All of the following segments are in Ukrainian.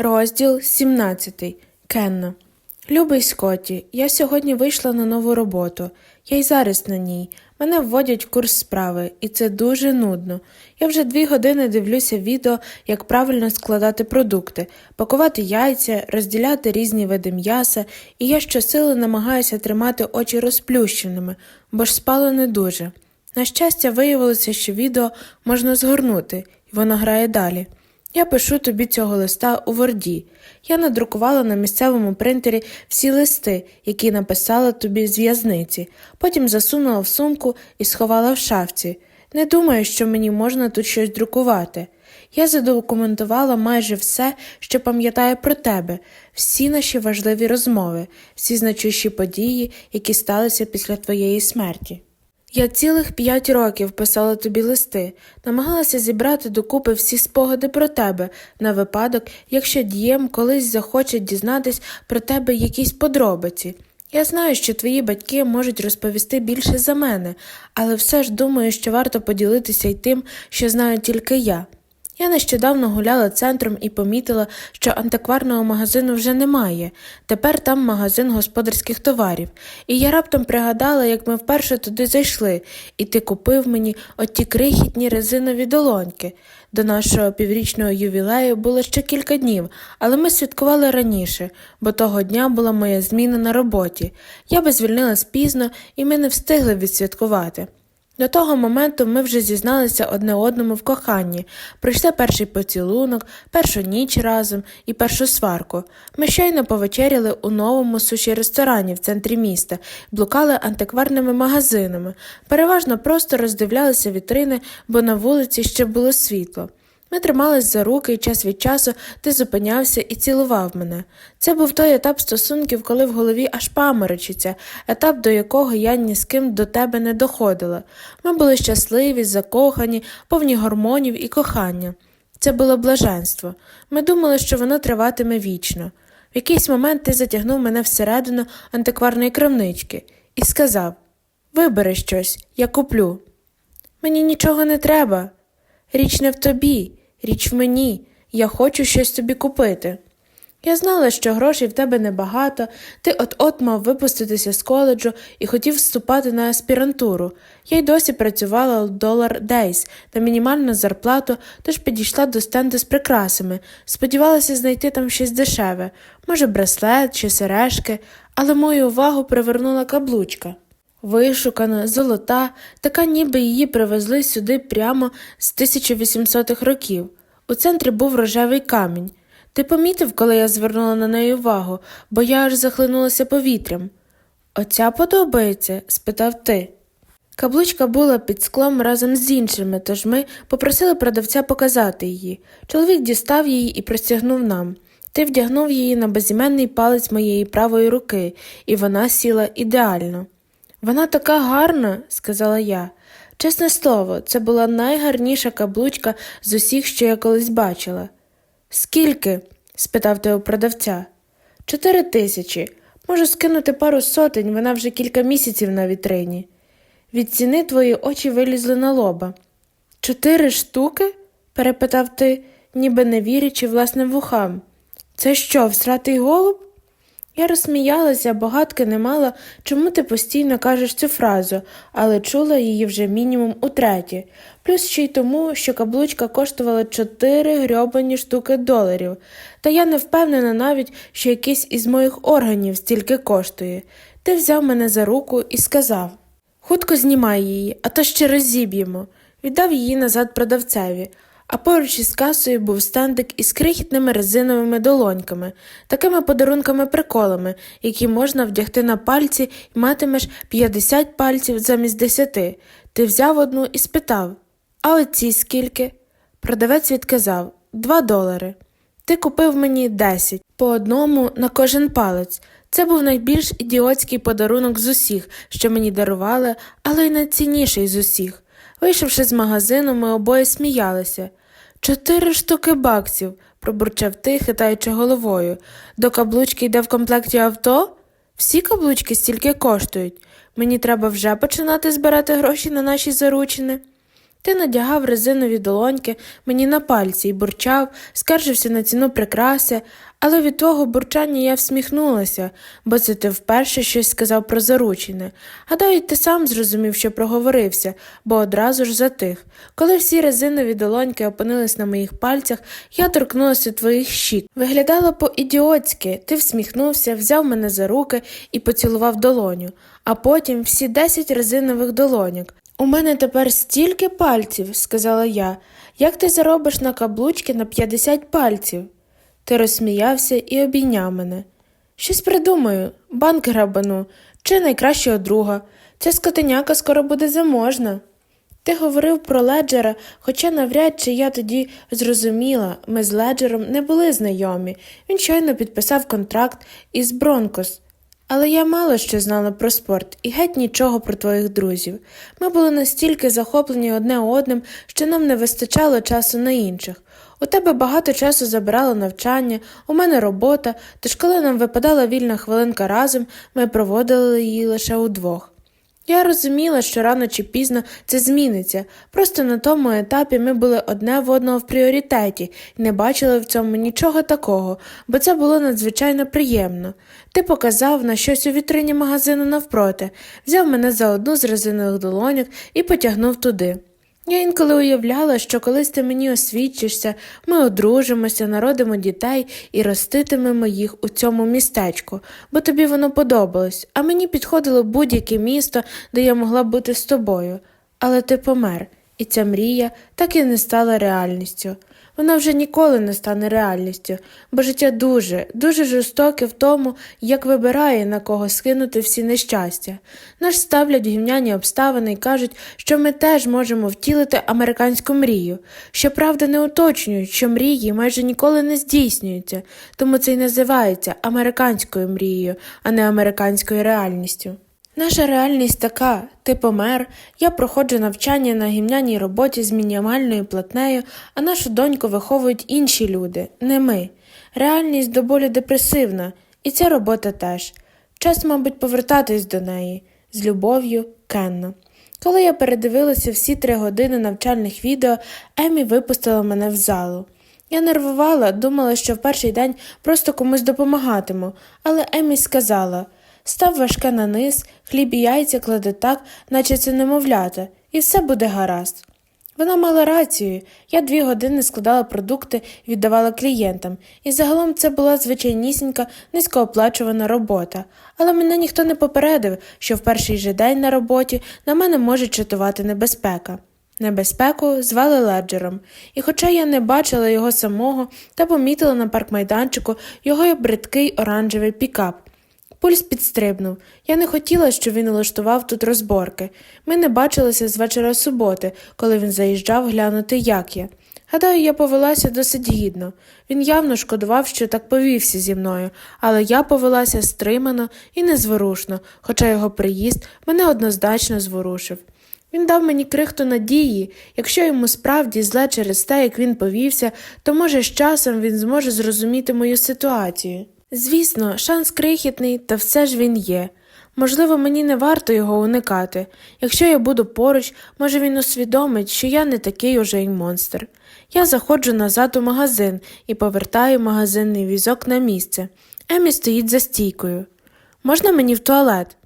Розділ 17. Кенна. Любий Скотті, я сьогодні вийшла на нову роботу. Я й зараз на ній. Мене вводять в курс справи, і це дуже нудно. Я вже дві години дивлюся відео, як правильно складати продукти, пакувати яйця, розділяти різні види м'яса, і я щосили намагаюся тримати очі розплющеними, бо ж спало не дуже. На щастя, виявилося, що відео можна згорнути, і воно грає далі. Я пишу тобі цього листа у Ворді. Я надрукувала на місцевому принтері всі листи, які написала тобі з в'язниці, потім засунула в сумку і сховала в шафці. Не думаю, що мені можна тут щось друкувати. Я задокументувала майже все, що пам'ятаю про тебе, всі наші важливі розмови, всі значущі події, які сталися після твоєї смерті. Я цілих п'ять років писала тобі листи, намагалася зібрати докупи всі спогади про тебе на випадок, якщо дієм колись захоче дізнатись про тебе якісь подробиці. Я знаю, що твої батьки можуть розповісти більше за мене, але все ж думаю, що варто поділитися й тим, що знаю тільки я. Я нещодавно гуляла центром і помітила, що антикварного магазину вже немає. Тепер там магазин господарських товарів. І я раптом пригадала, як ми вперше туди зайшли, і ти купив мені оті крихітні резинові долоньки. До нашого піврічного ювілею було ще кілька днів, але ми святкували раніше, бо того дня була моя зміна на роботі. Я би звільнилась пізно, і ми не встигли відсвяткувати. До того моменту ми вже зізналися одне одному в коханні, пройшли перший поцілунок, першу ніч разом і першу сварку. Ми щойно повечеряли у новому суші ресторані в центрі міста, блукали антикварними магазинами, переважно просто роздивлялися вітрини, бо на вулиці ще було світло. Ми тримались за руки, і час від часу ти зупинявся і цілував мене. Це був той етап стосунків, коли в голові аж паморочиться, етап, до якого я ні з ким до тебе не доходила. Ми були щасливі, закохані, повні гормонів і кохання. Це було блаженство. Ми думали, що воно триватиме вічно. В якийсь момент ти затягнув мене всередину антикварної крамнички і сказав Вибери щось, я куплю. Мені нічого не треба. Річ не в тобі, річ в мені. Я хочу щось тобі купити. Я знала, що грошей в тебе небагато, ти от-от мав випуститися з коледжу і хотів вступати на аспірантуру. Я й досі працювала долар Дейс на мінімальну зарплату, тож підійшла до стенду з прикрасами, сподівалася знайти там щось дешеве, може, браслет чи сережки, але мою увагу привернула каблучка. Вишукана, золота, така ніби її привезли сюди прямо з 1800-х років. У центрі був рожевий камінь. Ти помітив, коли я звернула на неї увагу, бо я аж захлинулася повітрям. Оця подобається? спитав ти. Каблучка була під склом разом з іншими, тож ми попросили продавця показати її. Чоловік дістав її і простягнув нам. Ти вдягнув її на безіменний палець моєї правої руки, і вона сіла ідеально. Вона така гарна, сказала я. Чесне слово, це була найгарніша каблучка з усіх, що я колись бачила. Скільки? спитав ти у продавця. Чотири тисячі. Можу скинути пару сотень, вона вже кілька місяців на вітрині. Від ціни твої очі вилізли на лоба. Чотири штуки? перепитав ти, ніби не вірячи власним вухам. Це що, всратий голуб? Я розсміялася, бо гадки не мала, чому ти постійно кажеш цю фразу, але чула її вже мінімум утретє, плюс ще й тому, що каблучка коштувала чотири грьобані штуки доларів, та я не впевнена навіть, що якийсь із моїх органів стільки коштує. Ти взяв мене за руку і сказав Хутко знімай її, а то ще розіб'ємо. Віддав її назад продавцеві а поруч із касою був стендик із крихітними резиновими долоньками, такими подарунками-приколами, які можна вдягти на пальці і матимеш 50 пальців замість 10. Ти взяв одну і спитав А оці скільки? Продавець відказав два долари. Ти купив мені 10, по одному на кожен палець. Це був найбільш ідіотський подарунок з усіх, що мені дарували, але й найцінніший з усіх. Вийшовши з магазину, ми обоє сміялися. Чотири штуки баксів, пробурчав ти, хитаючи головою. До каблучки йде в комплекті авто? Всі каблучки стільки коштують. Мені треба вже починати збирати гроші на наші заручини. Ти надягав резинові долоньки мені на пальці і бурчав, скаржився на ціну прикраси, але від того бурчання я всміхнулася, бо це ти вперше щось сказав про заручене. Гадаю, ти сам зрозумів, що проговорився, бо одразу ж затих. Коли всі резинові долоньки опинились на моїх пальцях, я торкнулася твоїх щік. Виглядало по-ідіотськи, ти всміхнувся, взяв мене за руки і поцілував долоню, а потім всі десять резинових долоньок. У мене тепер стільки пальців, сказала я. Як ти заробиш на каблучки на 50 пальців? Ти розсміявся і обійняв мене. Щось придумаю, банк грабану, чи найкращого друга. Ця скотиняка скоро буде заможна. Ти говорив про леджера, хоча навряд чи я тоді зрозуміла, ми з леджером не були знайомі. Він щойно підписав контракт із Бронкос. Але я мало що знала про спорт і геть нічого про твоїх друзів. Ми були настільки захоплені одне одним, що нам не вистачало часу на інших. У тебе багато часу забирало навчання, у мене робота, тож коли нам випадала вільна хвилинка разом, ми проводили її лише удвох. Я розуміла, що рано чи пізно це зміниться. Просто на тому етапі ми були одне в одного в пріоритеті і не бачили в цьому нічого такого, бо це було надзвичайно приємно. Ти показав на щось у вітрині магазину навпроти, взяв мене за одну з резинових долоньок і потягнув туди. Я інколи уявляла, що колись ти мені освічишся, ми одружимося, народимо дітей і роститимемо їх у цьому містечку, бо тобі воно подобалось, а мені підходило будь-яке місто, де я могла бути з тобою. Але ти помер, і ця мрія так і не стала реальністю. Вона вже ніколи не стане реальністю, бо життя дуже, дуже жорстоке в тому, як вибирає на кого скинути всі нещастя. Нас ставлять гівняні обставини і кажуть, що ми теж можемо втілити американську мрію. Щоправда, не уточнюють, що мрії майже ніколи не здійснюються, тому це й називається американською мрією, а не американською реальністю. Наша реальність така: ти помер, я проходжу навчання на гімняній роботі з мінімальною платнею, а нашу доньку виховують інші люди, не ми. Реальність до болю депресивна, і ця робота теж. Час, мабуть, повертатись до неї з любов'ю Кенна. Коли я передивилася всі три години навчальних відео, Емі випустила мене в залу. Я нервувала, думала, що в перший день просто комусь допомагатиму, але Емі сказала став важке на низ, хліб і яйця кладе так, наче це немовлята, і все буде гаразд. Вона мала рацію. Я дві години складала продукти і віддавала клієнтам, і загалом це була звичайнісінька, низькооплачувана робота, але мене ніхто не попередив, що в перший же день на роботі на мене може чатувати небезпека. Небезпеку звали леджером, і хоча я не бачила його самого та помітила на паркмайданчику його бридкий оранжевий пікап. Пульс підстрибнув. Я не хотіла, щоб він улаштував тут розборки. Ми не бачилися з вечора суботи, коли він заїжджав глянути, як я. Гадаю, я повелася досить гідно. Він явно шкодував, що так повівся зі мною, але я повелася стримано і незворушно, хоча його приїзд мене однозначно зворушив. Він дав мені крихту надії, якщо йому справді зле через те, як він повівся, то, може, з часом він зможе зрозуміти мою ситуацію. Звісно, шанс крихітний, та все ж він є. Можливо, мені не варто його уникати. Якщо я буду поруч, може він усвідомить, що я не такий уже й монстр. Я заходжу назад у магазин і повертаю магазинний візок на місце. Емі стоїть за стійкою. Можна мені в туалет?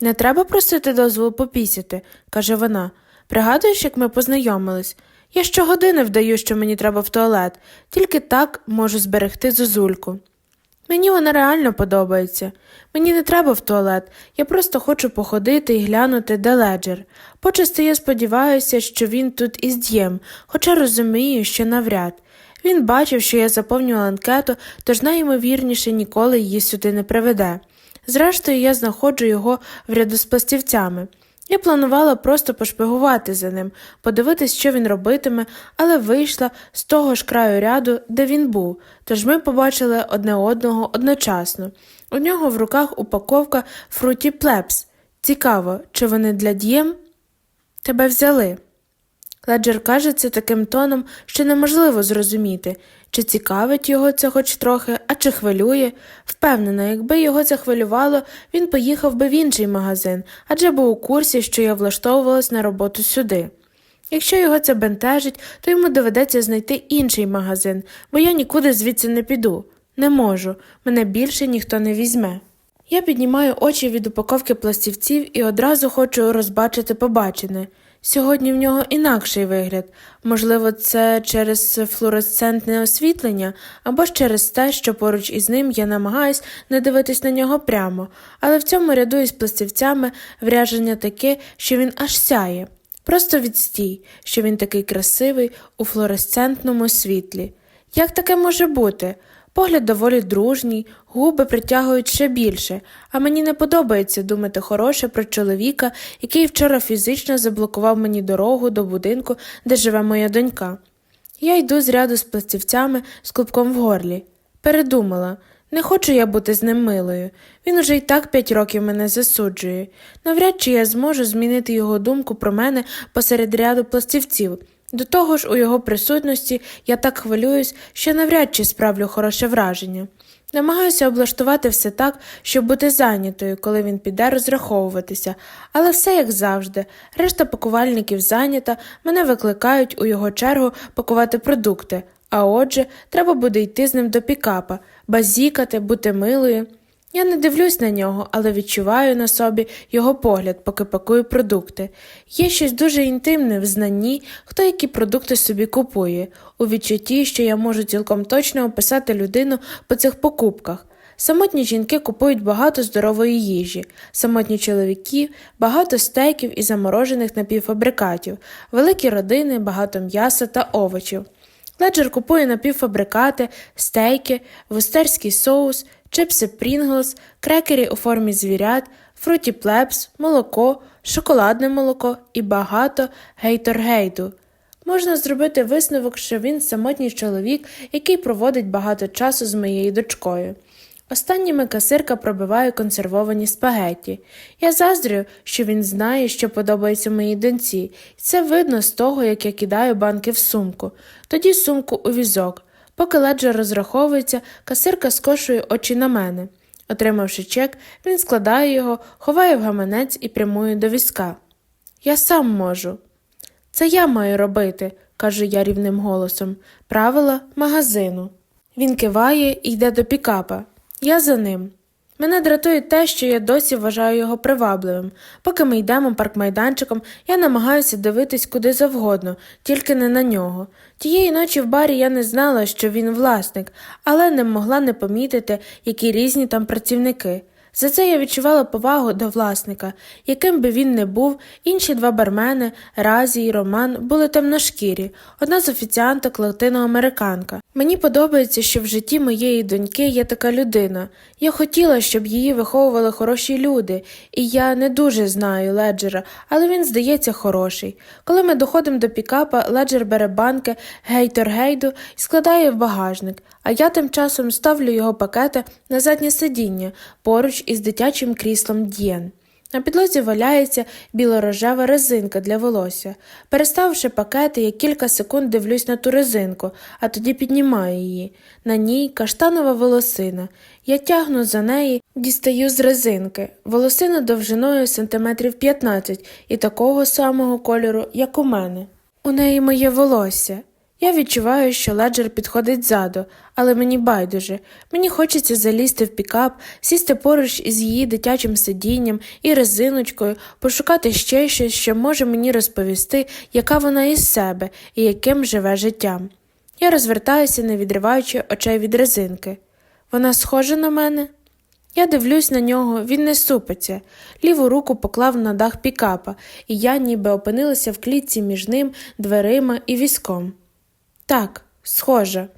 Не треба просити дозволу попісяти, каже вона. Пригадуєш, як ми познайомились? Я щогодини вдаю, що мені треба в туалет, тільки так можу зберегти зозульку. Мені вона реально подобається. Мені не треба в туалет, я просто хочу походити і глянути, де леджер. Почасти я сподіваюся, що він тут із дієм, хоча розумію, що навряд. Він бачив, що я заповнювала анкету, тож найімовірніше ніколи її сюди не приведе. Зрештою, я знаходжу його в ряду з пластівцями. Я планувала просто пошпигувати за ним, подивитись, що він робитиме, але вийшла з того ж краю ряду, де він був, тож ми побачили одне одного одночасно. У нього в руках упаковка фруті плепс. Цікаво, чи вони для дієм? Тебе взяли. Леджер каже це таким тоном, що неможливо зрозуміти, чи цікавить його це хоч трохи, а чи хвилює. Впевнена, якби його це хвилювало, він поїхав би в інший магазин, адже був у курсі, що я влаштовувалась на роботу сюди. Якщо його це бентежить, то йому доведеться знайти інший магазин, бо я нікуди звідси не піду. Не можу, мене більше ніхто не візьме. Я піднімаю очі від упаковки пластівців і одразу хочу розбачити побачене. Сьогодні в нього інакший вигляд. Можливо, це через флуоресцентне освітлення, або ж через те, що поруч із ним я намагаюсь не дивитись на нього прямо, але в цьому ряду із пластівцями вряження таке, що він аж сяє. Просто відстій, що він такий красивий у флуоресцентному світлі. Як таке може бути? Погляд доволі дружній, губи притягують ще більше, а мені не подобається думати хороше про чоловіка, який вчора фізично заблокував мені дорогу до будинку, де живе моя донька. Я йду з ряду з пластівцями з клубком в горлі. Передумала. Не хочу я бути з ним милою. Він уже й так п'ять років мене засуджує. Навряд чи я зможу змінити його думку про мене посеред ряду пластівців. До того ж, у його присутності я так хвилююсь, що навряд чи справлю хороше враження. Намагаюся облаштувати все так, щоб бути зайнятою, коли він піде розраховуватися, але все як завжди. Решта пакувальників зайнята, мене викликають у його чергу пакувати продукти, а отже, треба буде йти з ним до пікапа, базікати, бути милою. Я не дивлюсь на нього, але відчуваю на собі його погляд, поки пакую продукти. Є щось дуже інтимне в знанні, хто які продукти собі купує, у відчутті, що я можу цілком точно описати людину по цих покупках. Самотні жінки купують багато здорової їжі, самотні чоловіки, багато стейків і заморожених напівфабрикатів, великі родини, багато м'яса та овочів. Леджер купує напівфабрикати, стейки, вустерський соус, чипси Прінглс, крекері у формі звірят, фруті плепс, молоко, шоколадне молоко і багато гейторгейду. Можна зробити висновок, що він самотній чоловік, який проводить багато часу з моєю дочкою. Останніми касирка пробиває консервовані спагетті. Я заздрю, що він знає, що подобається моїй доньці, і це видно з того, як я кидаю банки в сумку, тоді сумку у візок. Поки леджер розраховується, касирка скошує очі на мене. Отримавши чек, він складає його, ховає в гаманець і прямує до візка. Я сам можу. Це я маю робити, кажу я рівним голосом. Правила магазину. Він киває і йде до пікапа. Я за ним. Мене дратує те, що я досі вважаю його привабливим. Поки ми йдемо паркмайданчиком, я намагаюся дивитись куди завгодно, тільки не на нього. Тієї ночі в барі я не знала, що він власник, але не могла не помітити, які різні там працівники. За це я відчувала повагу до власника, яким би він не був, інші два бармени, Разі і Роман, були темношкірі, одна з офіціанток латиноамериканка. Мені подобається, що в житті моєї доньки є така людина. Я хотіла, щоб її виховували хороші люди, і я не дуже знаю Леджера, але він здається хороший. Коли ми доходимо до пікапа, Леджер бере банки гейтор-гейду і складає в багажник, а я тим часом ставлю його пакети на заднє сидіння поруч із дитячим кріслом Д'єн. На підлозі валяється білорожева резинка для волосся. Переставивши пакети, я кілька секунд дивлюсь на ту резинку, а тоді піднімаю її. На ній каштанова волосина. Я тягну за неї, дістаю з резинки. Волосина довжиною сантиметрів 15 і такого самого кольору, як у мене. У неї моє волосся. Я відчуваю, що леджер підходить ззаду, але мені байдуже. Мені хочеться залізти в пікап, сісти поруч із її дитячим сидінням і резиночкою, пошукати ще щось, що може мені розповісти, яка вона із себе і яким живе життям. Я розвертаюся, не відриваючи очей від резинки. Вона схожа на мене? Я дивлюсь на нього, він не супиться. Ліву руку поклав на дах пікапа, і я ніби опинилася в клітці між ним, дверима і візком. Так, схоже.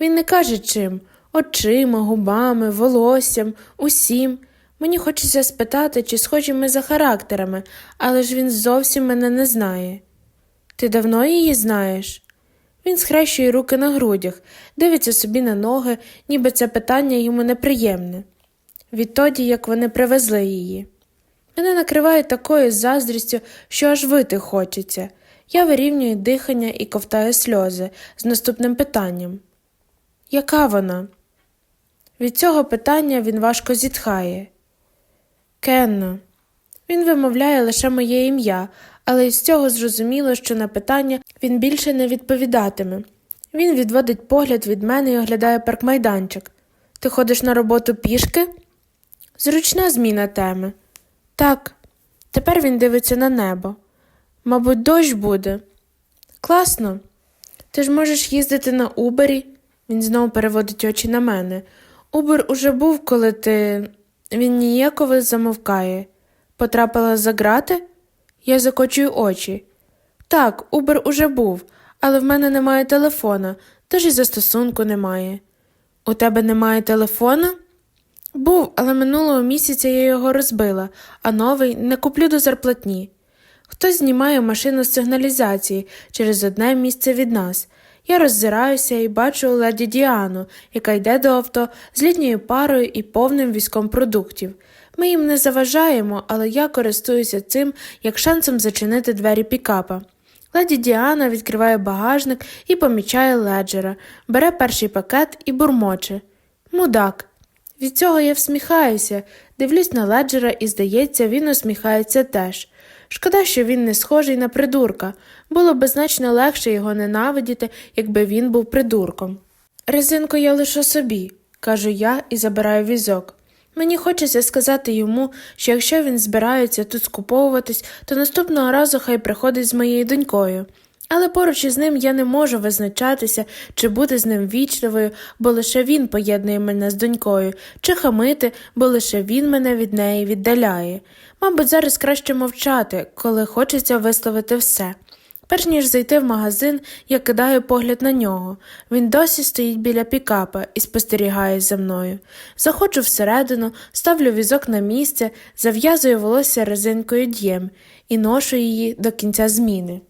Він не каже чим очима, губами, волоссям, усім. Мені хочеться спитати, чи схожі ми за характерами, але ж він зовсім мене не знає. Ти давно її знаєш? Він схрещує руки на грудях, дивиться собі на ноги, ніби це питання йому неприємне. Відтоді, як вони привезли її. Мене накриває такою заздрістю, що аж вити хочеться. Я вирівнюю дихання і ковтаю сльози з наступним питанням Яка вона? Від цього питання він важко зітхає. Кенно. Він вимовляє лише моє ім'я, але із цього зрозуміло, що на питання він більше не відповідатиме. Він відводить погляд від мене і оглядає паркмайданчик. Ти ходиш на роботу пішки? Зручна зміна теми. Так, тепер він дивиться на небо. Мабуть, дощ буде. Класно. Ти ж можеш їздити на Убері. Він знову переводить очі на мене. Убер уже був, коли ти. Він ніяково замовкає. Потрапила за грати? Я закочую очі. Так, Убер уже був, але в мене немає телефона, тож і застосунку немає. У тебе немає телефона? Був, але минулого місяця я його розбила, а новий не куплю до зарплатні. Хтось знімає машину з сигналізації через одне місце від нас. Я роззираюся і бачу леді Діану, яка йде до авто з літньою парою і повним візком продуктів. Ми їм не заважаємо, але я користуюся цим як шансом зачинити двері пікапа. Леді Діана відкриває багажник і помічає леджера, бере перший пакет і бурмоче. Мудак. Від цього я всміхаюся, дивлюсь на леджера і, здається, він усміхається теж. Шкода, що він не схожий на придурка. Було б значно легше його ненавидіти, якби він був придурком. Резинку я лишу собі, кажу я і забираю візок. Мені хочеться сказати йому, що якщо він збирається тут скуповуватись, то наступного разу хай приходить з моєю донькою. Але поруч із ним я не можу визначатися, чи бути з ним вічливою, бо лише він поєднує мене з донькою, чи хамити, бо лише він мене від неї віддаляє. Мабуть, зараз краще мовчати, коли хочеться висловити все. Перш ніж зайти в магазин, я кидаю погляд на нього. Він досі стоїть біля пікапа і спостерігає за мною. Заходжу всередину, ставлю візок на місце, зав'язую волосся резинкою д'єм і ношу її до кінця зміни.